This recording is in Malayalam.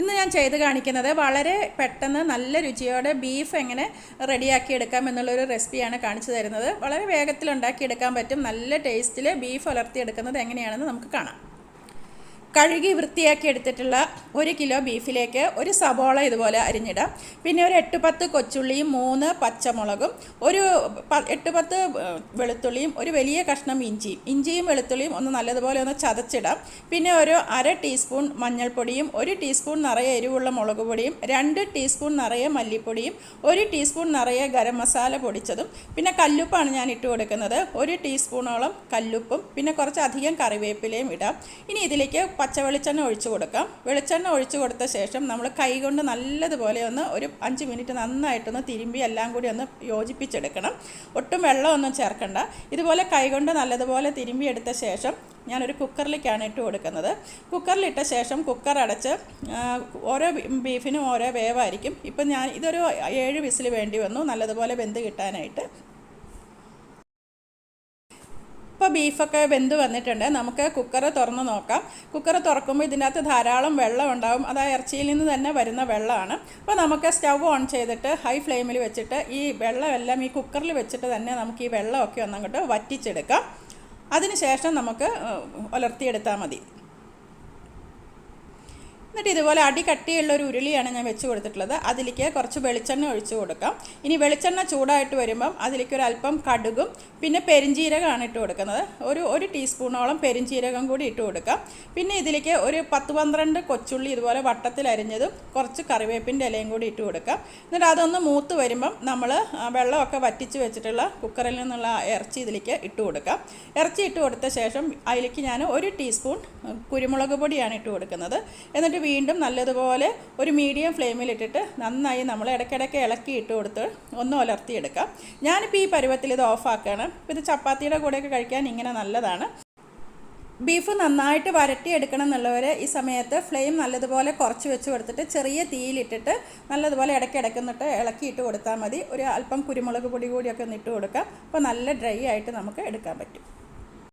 ഇന്ന് ഞാൻ ചെയ്ത് കാണിക്കുന്നത് വളരെ പെട്ടെന്ന് നല്ല രുചിയോടെ ബീഫ് എങ്ങനെ റെഡിയാക്കി എടുക്കാം എന്നുള്ളൊരു റെസിപ്പിയാണ് കാണിച്ചു തരുന്നത്. വളരെ വേഗത്തിൽ ഉണ്ടാക്കിയെടുക്കാൻ പറ്റും. നല്ല ടേസ്റ്റിൽ ബീഫ് വളർത്തിയെടുക്കുന്നത് എങ്ങനെയാണെന്ന് നമുക്ക് കാണാം. കഴുകി വൃത്തിയാക്കി എടുത്തിട്ടുള്ള ഒരു കിലോ ബീഫിലേക്ക് ഒരു സബോള ഇതുപോലെ അരിഞ്ഞിടാം. പിന്നെ ഒരു എട്ട് പത്ത് കൊച്ചുള്ളിയും മൂന്ന് പച്ചമുളകും ഒരു എട്ട് പത്ത് വെളുത്തുള്ളിയും ഒരു വലിയ കഷ്ണം ഇഞ്ചിയും. ഇഞ്ചിയും വെളുത്തുള്ളിയും ഒന്ന് നല്ലതുപോലെ ഒന്ന് ചതച്ചിടാം. പിന്നെ ഒരു അര ടീസ്പൂൺ മഞ്ഞൾപ്പൊടിയും ഒരു ടീസ്പൂൺ നിറയെ എരിവുള്ള മുളക് പൊടിയും രണ്ട് ടീസ്പൂൺ നിറയെ മല്ലിപ്പൊടിയും ഒരു ടീസ്പൂൺ നിറയെ ഗരം മസാല പൊടിച്ചതും. പിന്നെ കല്ലുപ്പാണ് ഞാൻ ഇട്ട് കൊടുക്കുന്നത്. ഒരു ടീസ്പൂണോളം കല്ലുപ്പും പിന്നെ കുറച്ച് അധികം കറിവേപ്പിലയും ഇടാം. ഇനി ഇതിലേക്ക് പച്ച വെളിച്ചെണ്ണ ഒഴിച്ചു കൊടുക്കാം. വെളിച്ചെണ്ണ ഒഴിച്ചു കൊടുത്ത ശേഷം നമ്മൾ കൈകൊണ്ട് നല്ലതുപോലെ ഒന്ന് ഒരു അഞ്ച് മിനിറ്റ് നന്നായിട്ടൊന്ന് തിരുമ്പി എല്ലാം കൂടി ഒന്ന് യോജിപ്പിച്ചെടുക്കണം. ഒട്ടും വെള്ളമൊന്നും ചേർക്കണ്ട. ഇതുപോലെ കൈകൊണ്ട് നല്ലതുപോലെ തിരുമ്പി എടുത്ത ശേഷം ഞാനൊരു കുക്കറിലേക്കാണ് ഇട്ട് കൊടുക്കുന്നത്. കുക്കറിലിട്ട ശേഷം കുക്കർ അടച്ച് ഓരോ ബീഫിനും ഓരോ വേവായിരിക്കും. ഇപ്പം ഞാൻ ഇതൊരു ഏഴ് വിസിൽ വേണ്ടി വന്നു. നല്ലതുപോലെ വെന്ത് കിട്ടാനായിട്ട്. ബീഫൊക്കെ വെന്ത് വന്നിട്ടുണ്ട്. നമുക്ക് കുക്കർ തുറന്ന് നോക്കാം. കുക്കർ തുറക്കുമ്പോൾ ഇതിനകത്ത് ധാരാളം വെള്ളം ഉണ്ടാവും. അത് ആ ഇറച്ചിയിൽ നിന്ന് തന്നെ വരുന്ന വെള്ളമാണ്. അപ്പോൾ നമുക്ക് സ്റ്റവ് ഓൺ ചെയ്തിട്ട് ഹൈ ഫ്ലെയിമിൽ വെച്ചിട്ട് ഈ വെള്ളമെല്ലാം ഈ കുക്കറിൽ വെച്ചിട്ട് തന്നെ നമുക്ക് ഈ വെള്ളമൊക്കെ ഒന്നങ്ങോട്ട് വറ്റിച്ചെടുക്കാം. അതിനുശേഷം നമുക്ക് ഉലർത്തിയെടുത്താൽ മതി. എന്നിട്ട് ഇതുപോലെ അടി കട്ടിയുള്ള ഒരു ഉരുളിയാണ് ഞാൻ വെച്ച് കൊടുത്തിട്ടുള്ളത്. അതിലേക്ക് കുറച്ച് വെളിച്ചെണ്ണ ഒഴിച്ചു കൊടുക്കാം. ഇനി വെളിച്ചെണ്ണ ചൂടായിട്ട് വരുമ്പം അതിലേക്ക് ഒരു അല്പം കടുകും പിന്നെ പെരിഞ്ജീരകമാണ് ഇട്ട് കൊടുക്കുന്നത്. ഒരു ഒരു ടീസ്പൂണോളം പെരിഞ്ജീരകം കൂടി ഇട്ട് കൊടുക്കാം. പിന്നെ ഇതിലേക്ക് ഒരു പത്ത് പന്ത്രണ്ട് കൊച്ചുള്ളി ഇതുപോലെ വട്ടത്തിൽ അരിഞ്ഞതും കുറച്ച് കറിവേപ്പിന്റെ ഇലയും കൂടി ഇട്ട് കൊടുക്കാം. എന്നിട്ട് അതൊന്ന് മൂത്ത് വരുമ്പം നമ്മൾ വെള്ളമൊക്കെ വറ്റിച്ച് വെച്ചിട്ടുള്ള കുക്കറിൽ നിന്നുള്ള ഇറച്ചി ഇതിലേക്ക് ഇട്ട് കൊടുക്കാം. ഇറച്ചി ഇട്ട് കൊടുത്ത ശേഷം അതിലേക്ക് ഞാൻ ഒരു ടീസ്പൂൺ കുരുമുളക് പൊടിയാണ് ഇട്ട് കൊടുക്കുന്നത്. എന്നിട്ട് വീണ്ടും നല്ലതുപോലെ ഒരു മീഡിയം ഫ്ലെയിമിലിട്ടിട്ട് നന്നായി നമ്മൾ ഇടയ്ക്കിടയ്ക്ക് ഇളക്കി ഇട്ട് കൊടുത്ത് ഒന്ന് ഉലർത്തിയെടുക്കാം ഞാനിപ്പോൾ ഈ പരുവത്തിൽ ഇത് ഓഫാക്കുകയാണ് ഇത് ചപ്പാത്തിയുടെ കൂടെയൊക്കെ കഴിക്കാൻ ഇങ്ങനെ നല്ലതാണ്. ബീഫ് നന്നായിട്ട് വരട്ടിയെടുക്കണം എന്നുള്ളവർ ഈ സമയത്ത് ഫ്ലെയിം നല്ലതുപോലെ കുറച്ച് വെച്ച് കൊടുത്തിട്ട് ചെറിയ തീയിലിട്ടിട്ട് നല്ലതുപോലെ ഇടയ്ക്കിടയ്ക്ക് എന്നിട്ട് ഇളക്കിയിട്ട് കൊടുത്താൽ മതി. ഒരു അല്പം കുരുമുളക് പൊടി കൂടിയൊക്കെ ഒന്ന് ഇട്ട് കൊടുക്കാം. അപ്പോൾ നല്ല ഡ്രൈ ആയിട്ട് നമുക്ക് എടുക്കാൻ പറ്റും.